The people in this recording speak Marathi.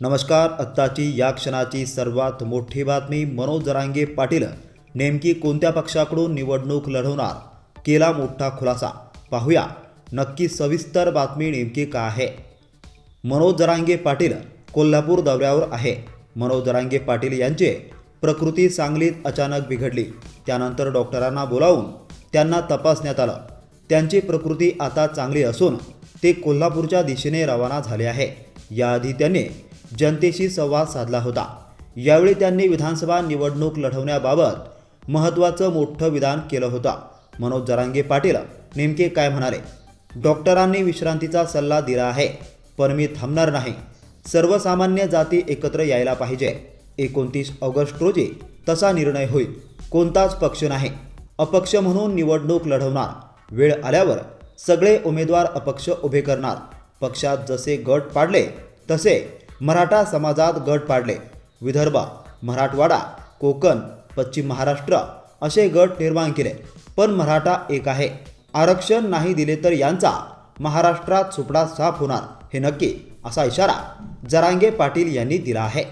नमस्कार आत्ताची या क्षणाची सर्वात मोठी बातमी मनोज जरांगे पाटील. नेमकी कोणत्या पक्षाकडून निवडणूक लढवणार? केला मोठा खुलासा. पाहूया. नक्की सविस्तर बातमी नेमकी का आहे? मनोज जरांगे पाटील कोल्हापूर दौऱ्यावर आहे. मनोज जरांगे पाटील यांचे प्रकृती सांगलीत अचानक बिघडली. त्यानंतर डॉक्टरांना बोलावून त्यांना तपासण्यात आलं. त्यांची प्रकृती आता चांगली असून ते कोल्हापूरच्या दिशेने रवाना झाले आहे. याआधी त्यांनी जनतेशी संवाद साधला होता. यावेळी त्यांनी विधानसभा निवडणूक लढवण्याबाबत महत्त्वाचं मोठं विधान केलं होतं. मनोज जरांगे पाटील नेमके काय म्हणाले? डॉक्टरांनी विश्रांतीचा सल्ला दिला आहे पण मी थांबणार नाही. सर्वसामान्य जाती एकत्र यायला पाहिजे. एकोणतीस ऑगस्ट रोजी तसा निर्णय होईल. कोणताच पक्ष नाही. अपक्ष म्हणून निवडणूक लढवणार. वेळ आल्यावर सगळे उमेदवार अपक्ष उभे करणार. पक्षात जसे गट पाडले तसे मराठा समाजात गट पाडले. विदर्भ मराठवाडा कोकण पश्चिम महाराष्ट्र असे गट निर्माण केले. पण मराठा एक आहे. आरक्षण नाही दिले तर यांचा महाराष्ट्रात सुपडा साफ होणार हे नक्की असा इशारा जरांगे पाटील यांनी दिला आहे.